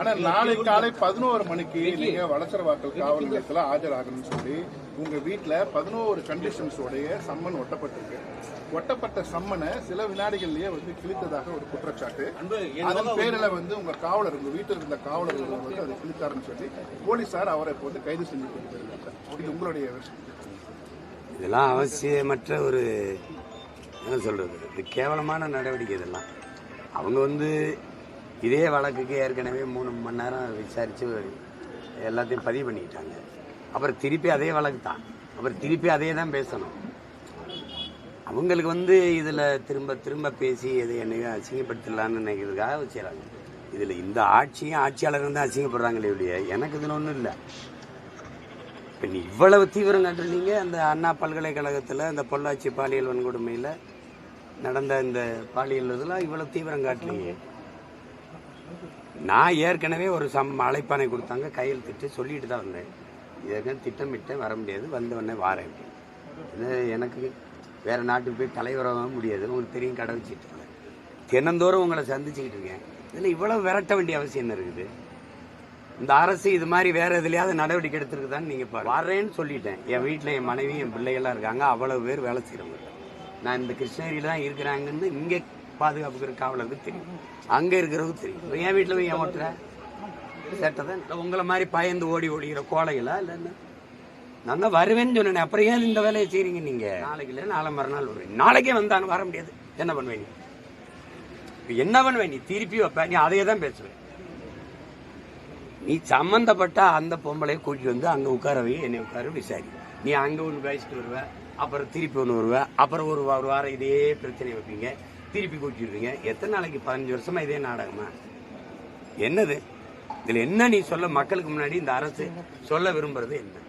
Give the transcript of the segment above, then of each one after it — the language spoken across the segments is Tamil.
ஆனா நாளை காலை பதினோரு மணிக்கு நீங்க வளசரவாக்கல் காவல் நிலையத்துல ஆஜராகணும்னு சொல்லி உங்க வீட்டுல பதினோரு கண்டிஷன்ஸ் உடைய சம்மன் ஒட்டப்பட்டிருக்கு. ஒட்டப்பட்ட சம்மனை சில வினாடிகள்லயே வந்து கிழித்ததாக ஒரு குற்றச்சாட்டு. அதன் பேரில் வந்து உங்க காவலர் உங்க வீட்டில் இருந்த காவலர்கள் வந்து அதை கிழித்தாருன்னு சொல்லி போலீசார் அவரை இப்போ வந்து கைது செஞ்சு கொடுத்திருக்காங்க இது உங்களுடைய விஷயம் இதெல்லாம் அவசியமற்ற ஒரு என்ன சொல்றது? இது கேவலமான நடவடிக்கை இதெல்லாம். அவங்க வந்து இதே வழக்குக்கு ஏற்கனவே மூணு மணி நேரம் விசாரித்து எல்லாத்தையும் பதிவு பண்ணிக்கிட்டாங்க அப்புறம் திருப்பி அதே வழக்கு தான். அப்புறம் திருப்பி அதே தான் பேசணும். அவங்களுக்கு வந்து இதில் திரும்ப திரும்ப பேசி இதை என்னையும் அசிங்கப்படுத்தலான்னு நினைக்கிறதுக்காக செய்கிறாங்க இதில் இந்த ஆட்சியும் ஆட்சியாளரும் தான் அசிங்கப்படுறாங்களே ஒழிய எனக்கு இதில் ஒன்றும் இல்லை. இப்போ நீ இவ்வளவு தீவிரம் காட்டுறீங்க அந்த அண்ணா பல்கலைக்கழகத்தில் அந்த பொள்ளாச்சி பாலியல் வன்கொடுமையில் நடந்த இந்த பாலியல் இதெல்லாம் இவ்வளோ தீவிரம் காட்டுறீங்க நான் ஏற்கனவே ஒரு சம் அழைப்பானை கொடுத்தாங்க கையெழுத்திட்டு சொல்லிட்டு தான் வந்தேன். இதற்கு திட்டமிட்டேன் வர முடியாது. வந்தவொடனே வாரேன் இது எனக்கு வேறு நாட்டுக்கு போய் தலைவராக முடியாது. உங்களுக்கு தெரியும் கடை வச்சுட்டு இருக்கேன். தினந்தோறும் உங்களை சந்திச்சுக்கிட்டு இருக்கேன். இதில் இவ்வளோ விரட்ட வேண்டிய அவசியம் என்ன இருக்குது? இந்த அரசு இது மாதிரி வேறு எதுலையாவது நடவடிக்கை எடுத்துருக்குதான்னு நீங்கள் பாரு வரேன்னு சொல்லிட்டேன். என் வீட்டில் என் மனைவி என் பிள்ளைகள்லாம் இருக்காங்க. அவ்வளோ பேர் வேலை செய்கிறவங்க நான் இந்த கிருஷ்ணகிரியில தான் இருக்கிறாங்கன்னு இங்கே பாதுகாப்புக்கிற காவலருக்கு தெரியும். அங்க இருக்கிறவங்க தெரியும். என் வீட்டில் போய் ஏன் ஓட்டுற? சேட்டை தான். உங்களை மாதிரி பயந்து ஓடி ஓடிக்கிற கோலைகளா இல்லை என்ன? நான் தான் வருவேன்னு சொன்னேன். அப்புறம் ஏன் இந்த வேலையை செய்றீங்க நீங்க? நாளைக்கு இல்லை நாளை மறுநாள் வருவேன். நாளைக்கே வந்தாலும் வர முடியாது. என்ன பண்ணுவேன் நீ? என்ன பண்ணுவேன் நீ? திருப்பி வைப்ப. நீ அதையே தான் பேசுவேன். நீ சம்மந்தப்பட்ட அந்த பொம்பளையை கூட்டிட்டு வந்து அங்க உட்கார வை என்னை உட்கார விசாரி. நீ அங்க ஒன்று பேசிட்டு வருவ அப்புறம் திருப்பி ஒன்று வருவ அப்புறம் ஒரு ஒரு வாரம் இதே பிரச்சனை வைப்பீங்க. திருப்பி கூட்டிடுவீங்க எத்தனை நாளைக்கு பதினஞ்சு வருஷமா இதே நாடகமா? என்னது? இதுல என்ன நீ சொல்ல மக்களுக்கு முன்னாடி இந்த அரசு சொல்ல விரும்புறது என்ன?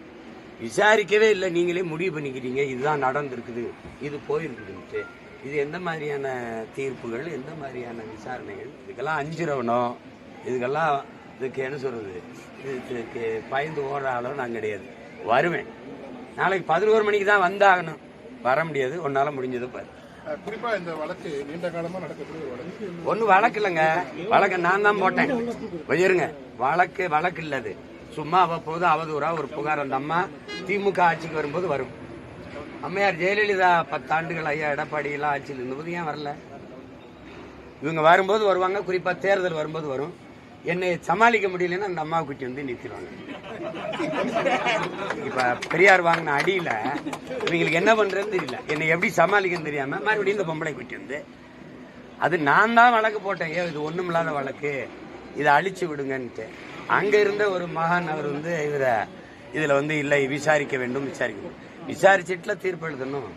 விசாரிக்கவே இல்லை. நீங்களே முடிவு பண்ணிக்கிறீங்க இதுதான் நடந்திருக்குது. இது போயிருக்குதுன்ட்டு. இது எந்த மாதிரியான தீர்ப்புகள் எந்த மாதிரியான விசாரணைகள்? இதுக்கெல்லாம் அஞ்சிரவனோ இதுக்கெல்லாம் இதுக்கு என்ன சொல்றது? இதுக்கு பயந்து ஓடுற அளவு நான் கிடையாது. வருவேன். நாளைக்கு பதினோரு மணிக்கு தான் வந்தாகணும். வர முடியாது. உன்னால முடிஞ்சது பாரு. குறிப்பா இந்த வழக்கு நீண்ட காலமா நடக்கக்கூடிய வழக்கு. ஒன்றும் வழக்கு இல்லைங்க. வழக்கு நான் தான் போட்டேன். வயிறுங்க வழக்கு வழக்கு இல்லது. சும்மா அவ்வப்போது அவதூறா ஒரு புகார் அந்த அம்மா திமுக ஆட்சிக்கு வரும்போது வரும். அம்மையார் ஜெயலலிதா பத்தாண்டுகள் ஐயா எடப்பாடி எல்லாம் ஆட்சியில் இருந்தபோது ஏன் வரல? இவங்க வரும்போது வருவாங்க குறிப்பா தேர்தல் வரும்போது வரும். என்னை சமாளிக்க முடியலன்னா அந்த அம்மாவை குட்டி வந்து நிறுத்திடுவாங்க. இப்ப பெரியார் வாங்கின அடியில இவங்களுக்கு என்ன பண்றதுன்னு தெரியல. என்னை எப்படி சமாளிக்கன்னு தெரியாம மறுபடியும் இந்த பொம்பளை குட்டி வந்து அது நான் தான் வழக்கு போட்டேன். ஏன் இது ஒண்ணுமில்லாத வழக்கு. இதை அழிச்சு விடுங்கன்ட்டு. அங்க இருந்த ஒரு மகான் அவர் வந்து இவர இதுல வந்து இல்லை விசாரிக்க வேண்டும் விசாரிக்கணும் விசாரிச்சுட்டுல தீர்ப்பு எழுதணும்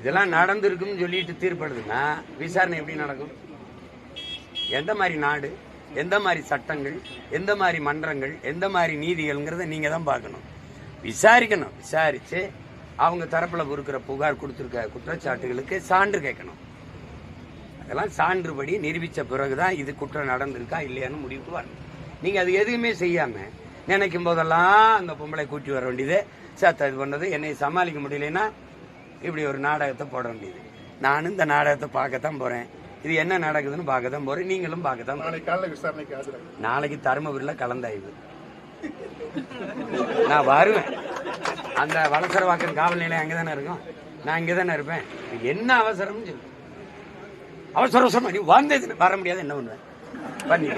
இதெல்லாம் நடந்திருக்குன்னு சொல்லிட்டு தீர்ப்பு எழுதுனா விசாரணை எப்படி நடக்கும்? எந்த மாதிரி நாடு? எந்த மாதிரி சட்டங்கள் எந்த மாதிரி மன்றங்கள் எந்த மாதிரி நீதிகள்ங்கிறத நீங்கள் தான் பார்க்கணும். விசாரிக்கணும். விசாரித்து அவங்க தரப்பில் இருக்கிற புகார் கொடுத்துருக்க குற்றச்சாட்டுகளுக்கு சான்று கேட்கணும். அதெல்லாம் சான்றுபடி பிறகு தான் இது குற்றம் நடந்திருக்கா இல்லையான்னு முடிவுக்கு வரணும். நீங்கள் அது எதுவுமே செய்யாமல் நினைக்கும் போதெல்லாம் அந்த பொம்பளை கூட்டி வர வேண்டியது. சேத்த இது பண்ணது என்னை சமாளிக்க முடியலன்னா இப்படி ஒரு நாடகத்தை போட வேண்டியது. நானும் இந்த நாடகத்தை பார்க்கத்தான் போகிறேன் இது என்ன நடக்குதுன்னு பார்க்க தான் போறேன். நீங்களும் விசாரணைக்கு ஆஜராக நாளைக்கு தருமபுரியில் கலந்தாய்வு. நான் வருவேன். அந்த வளசரவாக்கம் காவல் நிலையம் அங்கே தானே இருக்கும்? நான் இங்கே தானே இருப்பேன். என்ன அவசரம்னு சொல்லு. அவசர அவசரமா வந்தது வர முடியாது என்ன பண்ணுவேன் பண்ணி